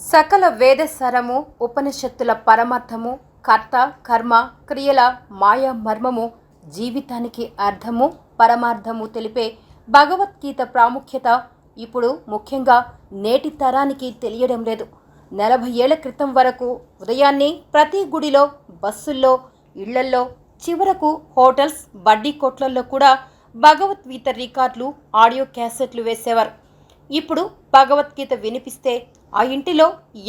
సకల వేదసారము ఉపనిషత్తుల పరమార్థము కర్త కర్మ క్రియల మాయా మర్మము జీవితానికి అర్థము పరమార్థము తెలిపే భగవద్గీత ప్రాముఖ్యత ఇప్పుడు ముఖ్యంగా నేటి తరానికి తెలియడం లేదు. నలభై ఏళ్ళ క్రితం వరకు ఉదయాన్నే ప్రతి గుడిలో బస్సుల్లో ఇళ్ళల్లో చివరకు హోటల్స్ బడ్డీ కొట్లల్లో కూడా భగవద్గీత రికార్డులు ఆడియో క్యాసెట్లు వేసేవారు. ఇప్పుడు భగవద్గీత వినిపిస్తే ఆ ఇంటిలో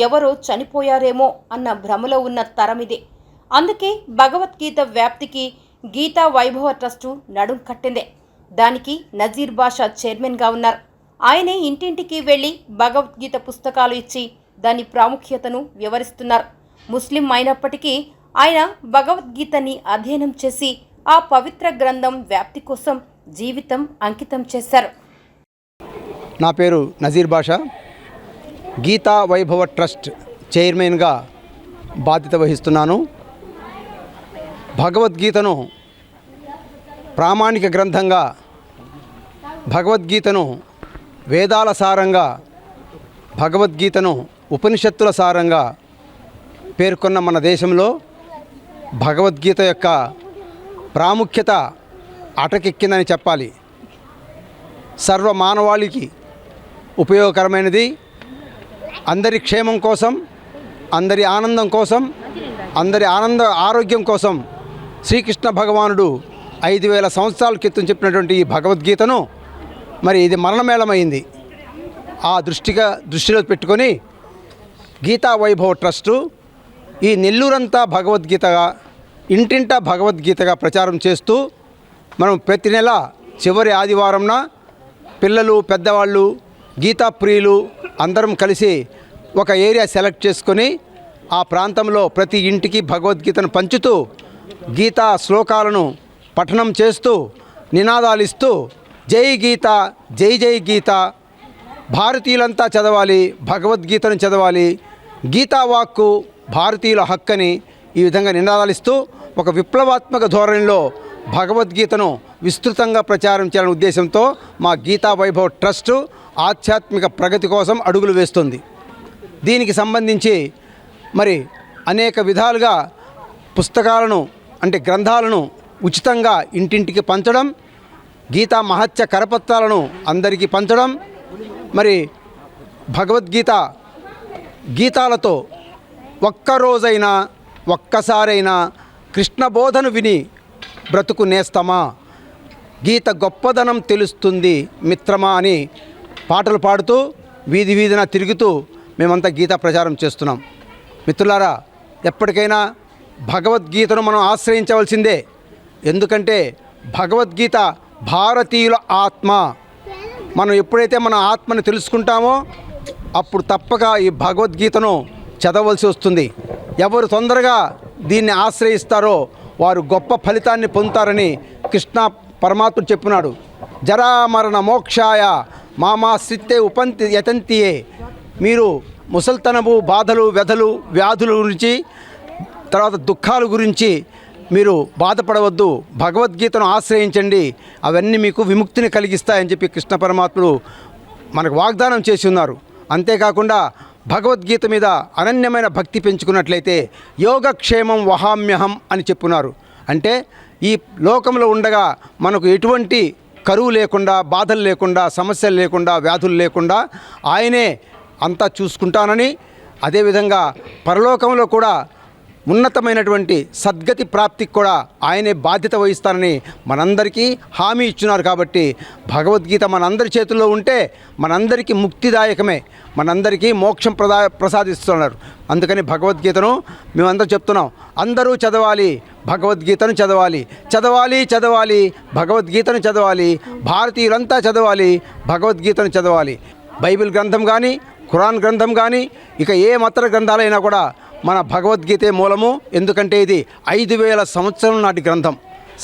ఎవరో చనిపోయారేమో అన్న భ్రమలో ఉన్న తరమిదే అందుకే భగవద్గీత వ్యాప్తికి గీతా వైభవ ట్రస్టు నడుం కట్టిందే. దానికి నజీర్ బాషా చైర్మన్గా ఉన్నారు. ఆయనే ఇంటింటికి వెళ్ళి భగవద్గీత పుస్తకాలు ఇచ్చి దాని ప్రాముఖ్యతను వివరిస్తున్నారు. ముస్లిం అయినప్పటికీ ఆయన భగవద్గీతని అధ్యయనం చేసి ఆ పవిత్ర గ్రంథం వ్యాప్తి కోసం జీవితం అంకితం చేశారు. నా పేరు నజీర్ బాషా. గీతా వైభవ ట్రస్ట్ చైర్మన్గా బాధ్యత వహిస్తున్నాను. భగవద్గీతను ప్రామాణిక గ్రంథంగా భగవద్గీతను వేదాల సారంగా భగవద్గీతను ఉపనిషత్తుల సారంగా పేర్కొన్న మన దేశంలో భగవద్గీత యొక్క ప్రాముఖ్యత అటకెక్కిందని చెప్పాలి. సర్వ మానవాళికి ఉపయోగకరమైనది అందరి క్షేమం కోసం అందరి ఆనందం కోసం అందరి ఆనంద ఆరోగ్యం కోసం శ్రీకృష్ణ భగవానుడు ఐదు వేల సంవత్సరాల క్రితం చెప్పినటువంటి ఈ భగవద్గీతను మరి ఇది మరణమేళమైంది. ఆ దృష్టిగా దృష్టిలో పెట్టుకొని గీతా వైభవ ట్రస్టు ఈ నెల్లూరంతా భగవద్గీతగా ఇంటింటా భగవద్గీతగా ప్రచారం చేస్తూ మనం ప్రతి నెల చివరి ఆదివారంన పిల్లలు పెద్దవాళ్ళు గీతా ప్రియులు అందరం కలిసి ఒక ఏరియా సెలెక్ట్ చేసుకొని ఆ ప్రాంతంలో ప్రతి ఇంటికి భగవద్గీతను పంచుతూ గీతా శ్లోకాలను పఠనం చేస్తూ నినాదాలు ఇస్తూ జై గీత జై జై గీత భారతీయులంతా చదవాలి భగవద్గీతను చదవాలి గీతా వాక్కు భారతీయుల హక్కని ఈ విధంగా నినాదాలు ఇస్తూ ఒక విప్లవాత్మక ధోరణిలో భగవద్గీతను విస్తృతంగా ప్రచారం చేయాలనే ఉద్దేశంతో మా గీతా వైభవ్ ట్రస్టు ఆధ్యాత్మిక ప్రగతి కోసం అడుగులు వేస్తుంది. దీనికి సంబంధించి మరి అనేక విధాలుగా పుస్తకాలను అంటే గ్రంథాలను ఉచితంగా ఇంటింటికి పంచడం గీతా మహత్య కరపత్రాలను అందరికీ పంచడం మరి భగవద్గీత గీతాలతో ఒక్కరోజైనా ఒక్కసారైనా కృష్ణ బోధను విని బ్రతుకు నేస్తమా? గీత గొప్పదనం తెలుస్తుంది మిత్రమా అని పాటలు పాడుతూ వీధి వీధిన తిరుగుతూ మేమంతా గీత ప్రచారం చేస్తున్నాం. మిత్రులారా ఎప్పటికైనా భగవద్గీతను మనం ఆశ్రయించవలసిందే. ఎందుకంటే భగవద్గీత భారతీయుల ఆత్మ. మనం ఎప్పుడైతే మన ఆత్మని తెలుసుకుంటామో అప్పుడు తప్పక ఈ భగవద్గీతను చదవలసి వస్తుంది. ఎవరు తొందరగా దీన్ని ఆశ్రయిస్తారో వారు గొప్ప ఫలితాన్ని పొందుతారని కృష్ణ పరమాత్ముడు చెప్పినాడు. జరామరణ మోక్షాయ మామాశ్రిత్తే ఉపంతి యతంతియే. మీరు ముసల్తనము బాధలు వ్యధలు వ్యాధుల గురించి తర్వాత దుఃఖాల గురించి మీరు బాధపడవద్దు. భగవద్గీతను ఆశ్రయించండి. అవన్నీ మీకు విముక్తిని కలిగిస్తాయని చెప్పి కృష్ణ పరమాత్ముడు మనకు వాగ్దానం చేసి ఉన్నారు. అంతేకాకుండా భగవద్గీత మీద అనన్యమైన భక్తి పెంచుకున్నట్లయితే యోగక్షేమం వహామ్యహం అని చెప్పున్నారు. అంటే ఈ లోకంలో ఉండగా మనకు ఎటువంటి కరువు లేకుండా బాధలు లేకుండా సమస్యలు లేకుండా వ్యాధులు లేకుండా ఆయనే అంతా చూసుకుంటానని అదేవిధంగా పరలోకంలో కూడా ఉన్నతమైనటువంటి సద్గతి ప్రాప్తికి కూడా ఆయనే బాధ్యత వహిస్తానని మనందరికీ హామీ ఇచ్చున్నారు కాబట్టి భగవద్గీత మనందరి చేతుల్లో ఉంటే మనందరికీ ముక్తిదాయకమే మనందరికీ మోక్షం ప్రదా ప్రసాదిస్తున్నారు. అందుకని భగవద్గీతను మేమందరూ చెప్తున్నాం. అందరూ చదవాలి భగవద్గీతను చదవాలి. చదవాలి చదవాలి భగవద్గీతను చదవాలి. భారతీయులంతా చదవాలి భగవద్గీతను చదవాలి. బైబిల్ గ్రంథం కానీ ఖురాన్ గ్రంథం కానీ ఇక ఏ మత గ్రంథాలైనా కూడా మన భగవద్గీతే మూలము ఎందుకంటే ఇది ఐదు వేల సంవత్సరం నాటి గ్రంథం.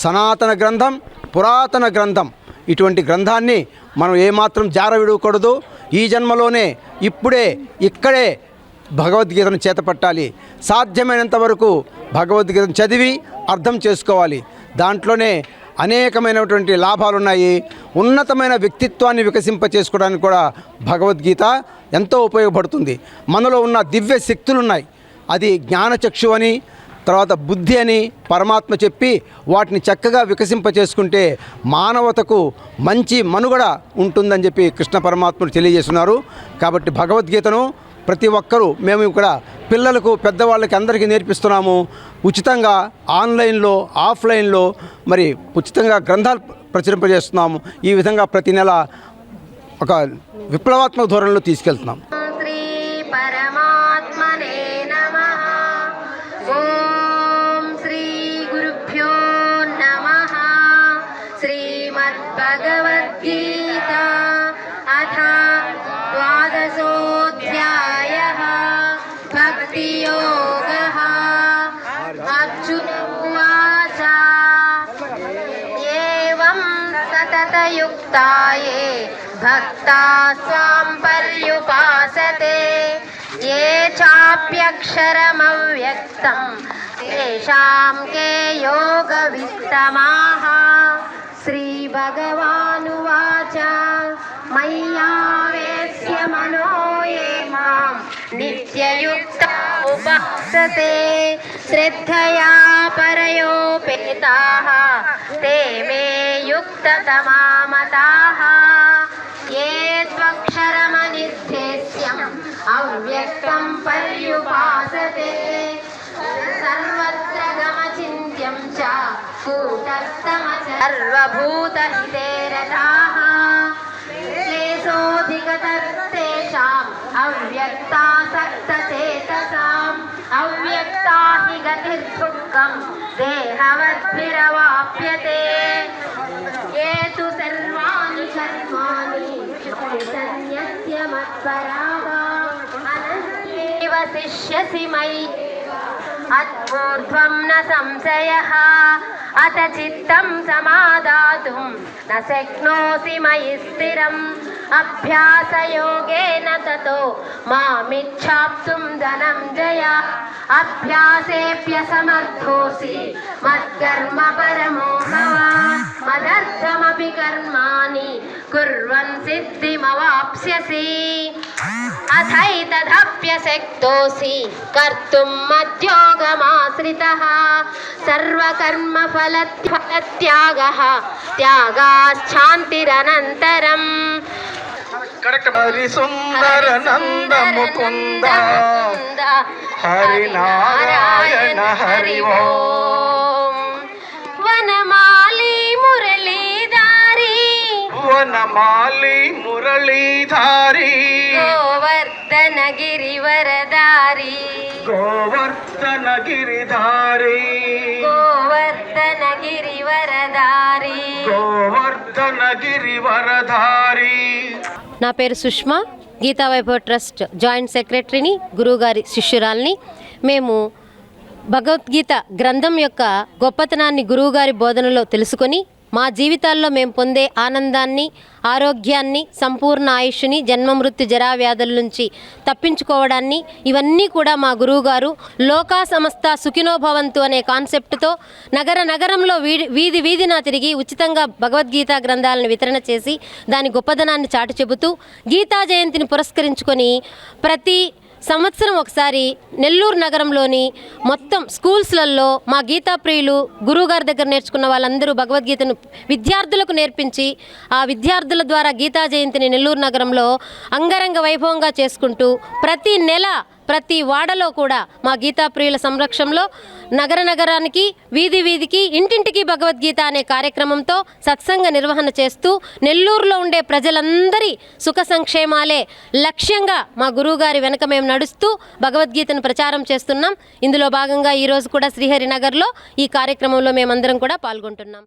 సనాతన గ్రంథం పురాతన గ్రంథం. ఇటువంటి గ్రంథాన్ని మనం ఏమాత్రం జార విడవకూడదు. ఈ జన్మలోనే ఇప్పుడే ఇక్కడే భగవద్గీతను చేతపట్టాలి. సాధ్యమైనంత వరకు భగవద్గీతను చదివి అర్థం చేసుకోవాలి. దాంట్లోనే అనేకమైనటువంటి లాభాలు ఉన్నాయి ఉన్నతమైన వ్యక్తిత్వాన్ని వికసింప చేసుకోవడానికి కూడా భగవద్గీత ఎంతో ఉపయోగపడుతుంది. మనలో ఉన్న దివ్య శక్తులు ఉన్నాయి అది జ్ఞానచక్షు అని తర్వాత బుద్ధి అని పరమాత్మ చెప్పి వాటిని చక్కగా వికసింప చేసుకుంటే మానవతకు మంచి మనుగడ ఉంటుందని చెప్పి కృష్ణ పరమాత్మను తెలియజేస్తున్నారు. కాబట్టి భగవద్గీతను ప్రతి ఒక్కరూ మేము ఇక్కడ పిల్లలకు పెద్దవాళ్ళకి అందరికీ నేర్పిస్తున్నాము. ఉచితంగా ఆన్లైన్లో ఆఫ్లైన్లో మరి ఉచితంగా గ్రంథాలు ప్రచురింపజేస్తున్నాము. ఈ విధంగా ప్రతి నెల ఒక విప్లవాత్మక ధోరణిలో తీసుకెళ్తున్నాం. सततयुक्ता ये भक्ता स्वां पर्युपासते ये चाप्यक्षरमव्यक्तं। तेषां के योगवित्तमाः। श्रीभगवानुवाच, मय्यावेश्य मनो ये माँ नित्ययुक्ता उपासते श्रद्धया परयोपेताः ते मे युक्ततमामताः ये त्वक्षरमनिर्देश्यम्, अव्यक्तं पर्युपासते। सर्वत्र गमचिन्त्यं च कूटस्थमच सर्वभूतहिते रताः क्लेशोऽधिगतस्तेषाम् अव्यक्तासक्तचेतसाम् अव्यक्ता गति गतिर्दुःखं देहवद्भिरवाप्यते। ये तु सर्वाणि कर्माणि मत्पराः। अनन्येव शिष्यसि मयि। अद्वूर्ध्वं न संशयः। अथ चित्तं समादातुं न शक्नोषि मयि स्थिरम्। अभ्यासयोगेन ततो मामिच्छाप्तुं धनञ्जय अभ्यासेऽप्यसमर्थोऽसि मत्कर्म परमो भव मदर्थमपि कर्माणि कुर्वन् सिद्धिमवाप्स्यसि। अथैतदप्यशक्तोऽसि कर्तुं मद्योगमाश्रितः सर्वकर्मफलत्यागः त्यागाश्चान्तिरनन्तरम् హరి సుందర నంద ముకుంద హరి నారాయణ హరి ఓం వనమాలి వనమాలి మురళీధారి గోవర్ధన గిరివరదారి గోవర్ధన గిరిధారి గోవర్ధన గిరివరదారి గోవర్ధన గిరివరధారి నా పేరు సుష్మా. గీతా వైభవ్ ట్రస్ట్ జాయింట్ సెక్రటరీని గురువుగారి శిష్యురాల్ని. మేము భగవద్గీత గ్రంథం యొక్క గొప్పతనాన్ని గురువుగారి బోధనలో తెలుసుకొని మా జీవితాల్లో మేము పొందే ఆనందాన్ని ఆరోగ్యాన్ని సంపూర్ణ ఆయుష్ని జన్మమృత్యు జరా వ్యాధుల నుంచి తప్పించుకోవడాన్ని ఇవన్నీ కూడా మా గురువుగారు లోకా సమస్త సుఖినోభవంతు అనే కాన్సెప్ట్తో నగర నగరంలో వీధి వీధి వీధిన తిరిగి ఉచితంగా భగవద్గీత గ్రంథాలను వితరణ చేసి దాని గొప్పదనాన్ని చాటు చెబుతూ గీతా జయంతిని పురస్కరించుకొని ప్రతి సంవత్సరం ఒకసారి నెల్లూరు నగరంలోని మొత్తం స్కూల్స్లలో మా గీతా ప్రియులు గురువుగారి దగ్గర నేర్చుకున్న వాళ్ళందరూ భగవద్గీతను విద్యార్థులకు నేర్పించి ఆ విద్యార్థుల ద్వారా గీతా జయంతిని నెల్లూరు నగరంలో అంగరంగ వైభవంగా చేసుకుంటూ ప్రతి నెల ప్రతి వాడలో కూడా మా గీతా ప్రియుల సంరక్షణలో నగర నగరానికి వీధి వీధికి ఇంటింటికి భగవద్గీత అనే కార్యక్రమంతో సత్సంగ నిర్వహణ చేస్తూ నెల్లూరులో ఉండే ప్రజలందరి సుఖ సంక్షేమాలే లక్ష్యంగా మా గురువుగారి వెనక మేము నడుస్తూ భగవద్గీతను ప్రచారం చేస్తున్నాం. ఇందులో భాగంగా ఈరోజు కూడా శ్రీహరి నగర్లో ఈ కార్యక్రమంలో మేమందరం కూడా పాల్గొంటున్నాం.